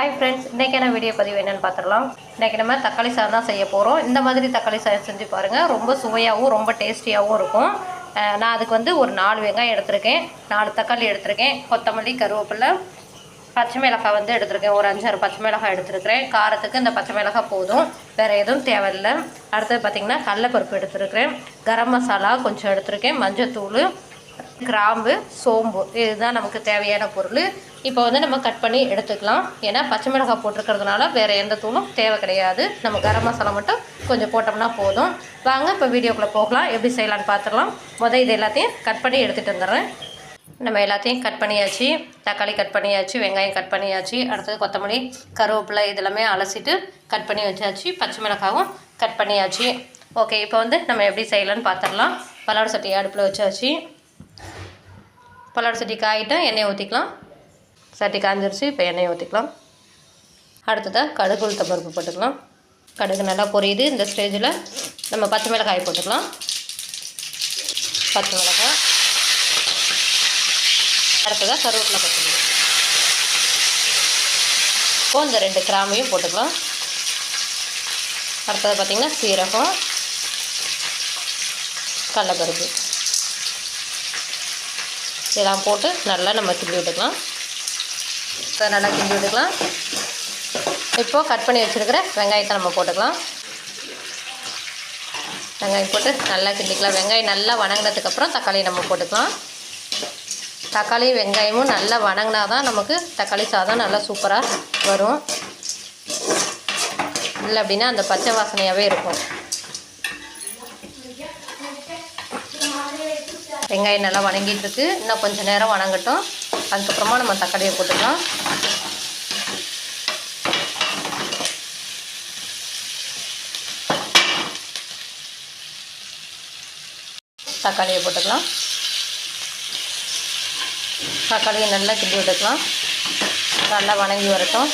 Hi friends இன்றைக்கான video பதிவு என்னென்னு பார்த்துடலாம் இன்றைக்கி நம்ம தக்காளி சாதம் தான் செய்ய போகிறோம் இந்த மாதிரி தக்காளி சாதம் செஞ்சு பாருங்கள் ரொம்ப சுவையாகவும் ரொம்ப டேஸ்டியாகவும் இருக்கும். நான் அதுக்கு வந்து ஒரு நாலு வெங்காயம் எடுத்திருக்கேன். நாலு தக்காளி எடுத்திருக்கேன். கொத்தமல்லி கருவேப்பிலை பச்சை மிளகாய் வந்து எடுத்திருக்கேன். ஒரு அஞ்சாறு பச்சை மிளகாய் எடுத்திருக்கிறேன். காரத்துக்கு இந்த பச்சை மிளகாய் போதும். வேறு எதுவும் தேவையில்லை. அடுத்தது பார்த்திங்கன்னா கடலப்பருப்பு எடுத்திருக்கிறேன். கரம் மசாலா கொஞ்சம் எடுத்திருக்கேன். மஞ்சத்தூள் கிராம்பு சோம்பு இதுதான் நமக்கு தேவையான பொருள். இப்போ வந்து நம்ம கட் பண்ணி எடுத்துக்கலாம். ஏன்னா பச்சை மிளகாய் போட்டிருக்கிறதுனால வேறு எந்த தூளும் தேவை கிடையாது. நம்ம கரம் மசாலா மட்டும் கொஞ்சம் போட்டோம்னா போதும். வாங்க இப்போ வீடியோக்குள்ளே போகலாம். எப்படி செய்யலான்னு பார்த்துக்கலாம் முதல் இது எல்லாத்தையும் கட் பண்ணி எடுத்துகிட்டு வந்துடுறேன். நம்ம எல்லாத்தையும் கட் பண்ணியாச்சு. தக்காளி கட் பண்ணியாச்சு வெங்காயம் கட் பண்ணியாச்சு. அடுத்தது கொத்தமல்லி கருவேப்பிலை இதெல்லாமே அலசிட்டு கட் பண்ணி வச்சாச்சு. பச்சை மிளகாவும் கட் பண்ணியாச்சு. ஓகே இப்போ வந்து நம்ம எப்படி செய்யலான்னு பார்த்துடலாம். பல்லாடு சட்டி அடுப்பில் வச்சாச்சு. பல்லாடு சட்டி காயிட்டு எண்ணெய் ஊற்றிக்கலாம் சட்டி காய்ஞ்சிருச்சு இப்போ எண்ணெய் ஊற்றிக்கலாம் அடுத்ததாக கடுகு உளுத்த பருப்பு போட்டுக்கலாம். கடுகு நல்லா பொரியுது. இந்த ஸ்டேஜில் நம்ம பச்சை மிளகாய் போட்டுக்கலாம். பச்சை மிளகாய். அடுத்ததாக கருவேப்பிலை போட்டுக்கலாம் இப்போ இந்த ரெண்டு கிராமையும் போட்டுக்கலாம். அடுத்தது பார்த்திங்கன்னா சீரகம் கடலப்பருப்பு. இதெல்லாம் போட்டு நல்லா நம்ம கிண்டி விட்டுக்கலாம். இப்போ நல்லா கிண்டி விட்டுக்கலாம். இப்போது கட் பண்ணி வச்சுருக்கிற வெங்காயத்தை நம்ம போட்டுக்கலாம். வெங்காயம் போட்டு நல்லா கிண்டிக்கலாம். வெங்காயம் நல்லா வணங்கினதுக்கப்புறம் தக்காளி நம்ம போட்டுக்கலாம். தக்காளி வெங்காயமும் நல்லா வணங்கினா தான் நமக்கு தக்காளி சாதம் நல்லா சூப்பராக வரும். இல்லை அப்படின்னா அந்த பச்சை வாசனையாகவே இருக்கும். வெங்காயம் நல்லா வணங்கிட்டு இருக்கு இன்னும் கொஞ்சம் நேரம் வணங்கட்டும். அதுக்கப்புறமா நம்ம தக்காளியை போட்டுக்கலாம். தக்காளியை போட்டுக்கலாம். தக்காளியை நல்லா கிண்டி விட்டுக்கலாம். நல்லா வணங்கி வரட்டும்.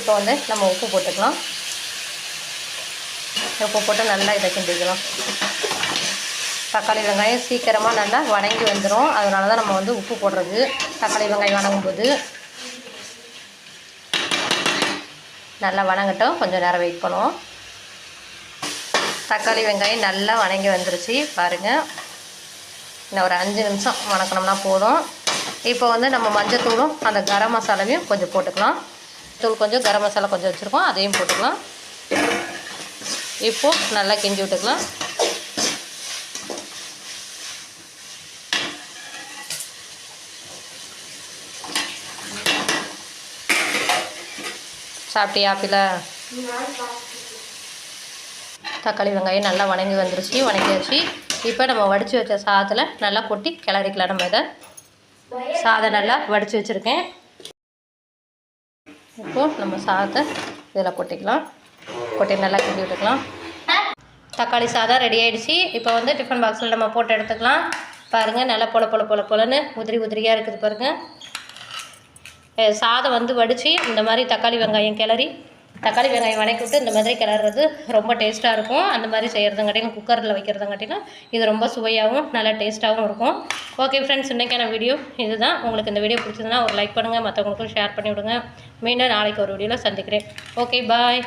இப்போ வந்து நம்ம உப்பு போட்டுக்கலாம். உப்பு போட்டு நல்லா இதை கிண்டிக்கலாம். தக்காளி வெங்காயம் சீக்கிரமாக நல்லா வணங்கி வந்துடும் அதனால தான் நம்ம வந்து உப்பு போடுறது. தக்காளி வெங்காயம் வணங்கும் போது நல்லா வணங்கட்டும். கொஞ்சம் நேரம் வெயிட் பண்ணுவோம். தக்காளி வெங்காயம் நல்லா வணங்கி வந்துருச்சு. பாருங்கள் இன்னும் ஒரு அஞ்சு நிமிஷம் வணக்கணும்னா போதும். இப்போ வந்து நம்ம மஞ்சத்தூளும் அந்த கரம் மசாலாவையும் கொஞ்சம் போட்டுக்கலாம். தூள் கொஞ்சம் கரம் மசாலா கொஞ்சம் வச்சுருக்கோம் அதையும் போட்டுக்கலாம். இப்போது நல்லா கிஞ்சி விட்டுக்கலாம். சாப்பிட்டியா ஆப்பிள? தக்காளி வெங்காயம் நல்லா வணங்கி வந்துருச்சு வணங்கியாச்சு. இப்போ நம்ம வடித்து வச்ச சாதத்தில் நல்லா கொட்டி கிளறிக்கலாம் நம்ம இதை. சாதம் நல்லா வடித்து வச்சுருக்கேன். இப்போது நம்ம சாதத்தை இதில் கொட்டிக்கலாம். கொட்டி நல்லா கிண்டி விட்டுக்கலாம். தக்காளி சாதம் ரெடி ஆகிடுச்சு இப்போ வந்து டிஃபன் பாக்ஸில் நம்ம போட்டு எடுத்துக்கலாம். பாருங்கள் நல்லா பொல பொல பொல பொலன்னு உதிரி உதிரியாக இருக்குது பாருங்கள் சாதம் வந்து வடித்து இந்த மாதிரி தக்காளி வெங்காயம் கிளறி தக்காளி வெங்காயம் வணக்கி விட்டு இந்த மாதிரி கிளறது ரொம்ப டேஸ்ட்டாக இருக்கும். அந்த மாதிரி செய்கிறதுங்காட்டிலும் குக்கரில் வைக்கிறதுங்காட்டிலும் இது ரொம்ப சுவையாகவும் நல்லா டேஸ்ட்டாகவும் இருக்கும். ஓகே ஃப்ரெண்ட்ஸ் இன்றைக்கான வீடியோ இதுதான். உங்களுக்கு இந்த வீடியோ பிடிச்சதுன்னா ஒரு லைக் பண்ணுங்கள் மற்றவங்களுக்கும் ஷேர் பண்ணி விடுங்க மீண்டும் நாளைக்கு ஒரு வீடியோவில் சந்திக்கிறேன். Okay bye